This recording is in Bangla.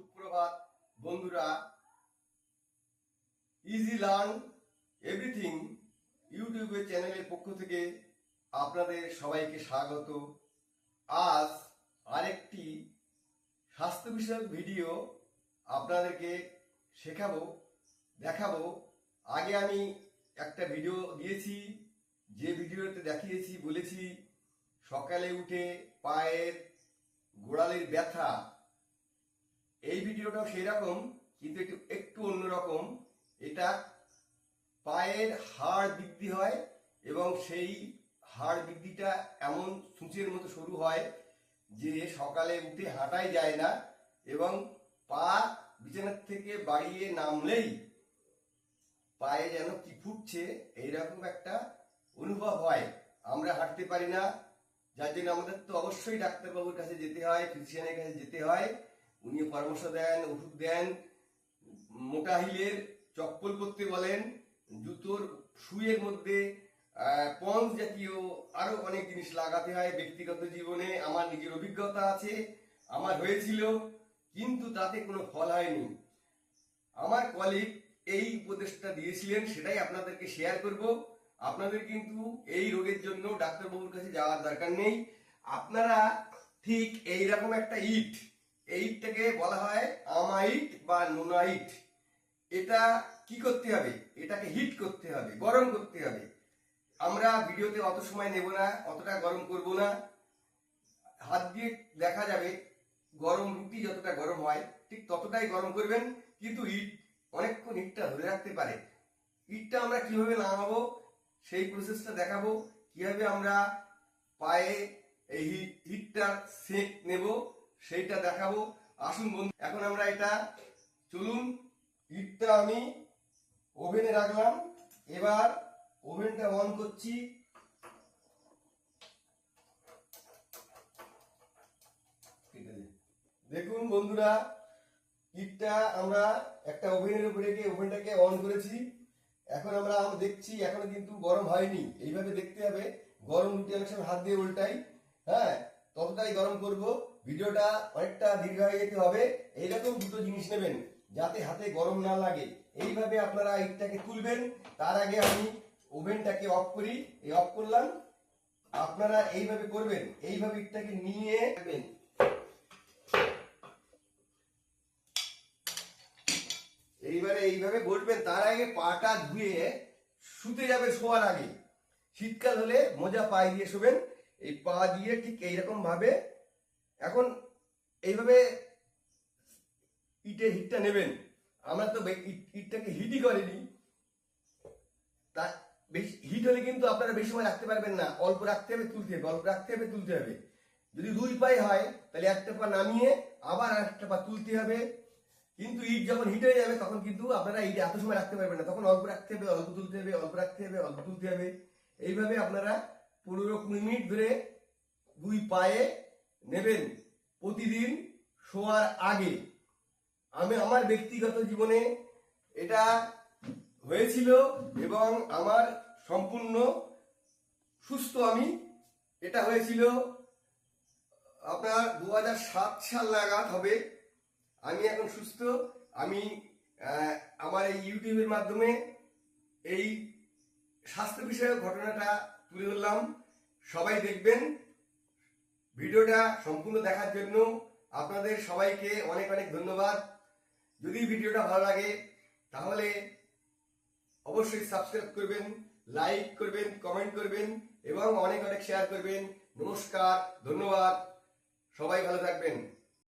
সুপ্রভাত বন্ধুরা ইজি লার্ন এভরিথিং ইউটিউবের চ্যানেলের পক্ষ থেকে আপনাদের সবাইকে স্বাগত। আজ আরেকটি স্বাস্থ্য বিষয়ক ভিডিও আপনাদেরকে শেখাবো, দেখাবো। আগে আমি একটা ভিডিও দিয়েছি, যে ভিডিওতে দেখিয়েছি, বলেছি, সকালে উঠে পায়ের গোড়ালির ব্যথা এই ভিডিওটাও সেই রকম কিন্তু একটু একটু অন্যরকম। এটা পায়ের হাড় বৃদ্ধি হয় এবং সেই হাড় বৃদ্ধিটা এমন সূচের মতো শুরু হয় যে সকালে উঠে হাঁটাই যায় না এবং পা বিছানার থেকে বাড়িয়ে নামলেই পায়ে যেন কি ফুটছে, এইরকম একটা অনুভব হয়। আমরা হাঁটতে পারি না, যার জন্য আমাদের তো অবশ্যই ডাক্তারবাবুর কাছে যেতে হয় ফিজিশিয়ানের কাছে যেতে হয়। উনি পরামর্শ দেন, ওষুধ দেন, মোটা হিলের চপ্পল করতে বলেন, জুতোর শুয়ের মধ্যে পঞ্চ জাতীয় আরও অনেক জিনিস লাগাতে হয় ব্যক্তিগত জীবনে। আমার নিজের অভিজ্ঞতা আছে, আমার হয়েছিল, কিন্তু তাতে কোনো ফল হয়নি। আমার কলিগ এই উপদেশটা দিয়েছিলেন, সেটাই আপনাদেরকে শেয়ার করব। আপনাদের কিন্তু এই রোগের জন্য ডাক্তারবাবুর কাছে যাওয়ার দরকার নেই। আপনারা ঠিক এই রকম একটা ইট এই ইটটাকে বলা হয় আমাইট বা নোনাইট। এটা কি করতে হবে? এটাকে হিট করতে হবে, গরম করতে হবে। আমরা ভিডিওতে অত সময় নেব না, অতটা গরম করব না। হাত দিয়ে দেখা যাবে গরম রুটি যতটা গরম হয়, ঠিক ততটাই গরম করবেন, কিন্তু ইট অনেকক্ষণ ইটটা ধরে রাখতে পারে। ইটটা আমরা কীভাবে নামাবো, সেই প্রসেসটা দেখাবো। কীভাবে আমরা পায়ে এই হিট, হিটটা সেক নেব সেইটা দেখাবো। আসুন বন্ধু, এখন আমরা এটা চলুন ইটটা আমি ওভেনে রাখলাম। এবার ওভেনটা অন করছি। দেখুন বন্ধুরা ইটটা আমরা একটা ওভেনের উপরে রেখে ওভেনটাকে অন করেছি। এখন আমরা দেখছি, এখনও কিন্তু গরম হয়নি। এইভাবে দেখতে হবে, গরম রুটি অনেক সময় হাত দিয়ে উল্টাই। হ্যাঁ ততটাই গরম করব। ভিডিওটা অনেকটা দীর্ঘ হয়ে যেতে হবে। এইরকম দুটো জিনিস নেবেন, যাতে হাতে গরম না লাগে। এইভাবে আপনারা ইটটাকে তুলবেন। তার আগে আমি ওভেনটাকে অফ করি। এই অফ করলাম। আপনারা এইভাবে করবেন। এইভাবে ইটটাকে নিয়ে রাখবেন এইবারে এইভাবে বসবেন। তার আগে পাটা ধুয়ে শুতে যাবে শোয়ার আগে। শীতকাল হলে মোজা পায়ে দিয়ে শোবেন। এই পা দিয়ে ঠিক এইরকম ভাবে এখন এইভাবে ইটের হিটটা নেবেন। আমরা তো ইটটাকে হিটই করিনি। তা বেশি হিট হলে কিন্তু আপনারা বেশি সময় রাখতে পারবেন না। অল্প রাখতে হবে, তুলতে হবে, অল্প রাখতে হবে, তুলতে হবে। যদি দুই পায়ে হয়, তাহলে একটা পা নামিয়ে আবার একটা পা তুলতে হবে। কিন্তু ইট যখন হিট হয়ে যাবে, তখন কিন্তু আপনারা ইট এত সময় রাখতে পারবেন না। তখন অল্প রাখতে হবে, অল্প তুলতে হবে, অল্প রাখতে হবে, অল্প তুলতে হবে। এইভাবে আপনারা পনেরো কুড়ি মিনিট ধরে দুই পায়ে নেবেন প্রতিদিন শোয়ার আগে। আমি আমার ব্যক্তিগত জীবনে এটা হয়েছিল এবং আমার সম্পূর্ণ সুস্থ আমি এটা হয়েছিল। আপনার দু সাত সাল নাগাদ হবে। আমি এখন সুস্থ। আমি আমার এই ইউটিউবের মাধ্যমে এই স্বাস্থ্য বিষয়ক ঘটনাটা তুলে ধরলাম। সবাই দেখবেন। ভিডিওটা সম্পূর্ণ দেখার জন্য আপনাদের সবাইকে অনেক অনেক ধন্যবাদ। যদি ভিডিওটা ভালো লাগে, তাহলে অবশ্যই সাবস্ক্রাইব করবেন লাইক করবেন কমেন্ট করবেন, এবং অনেক অনেক শেয়ার করবেন। নমস্কার, ধন্যবাদ। সবাই ভালো থাকবেন।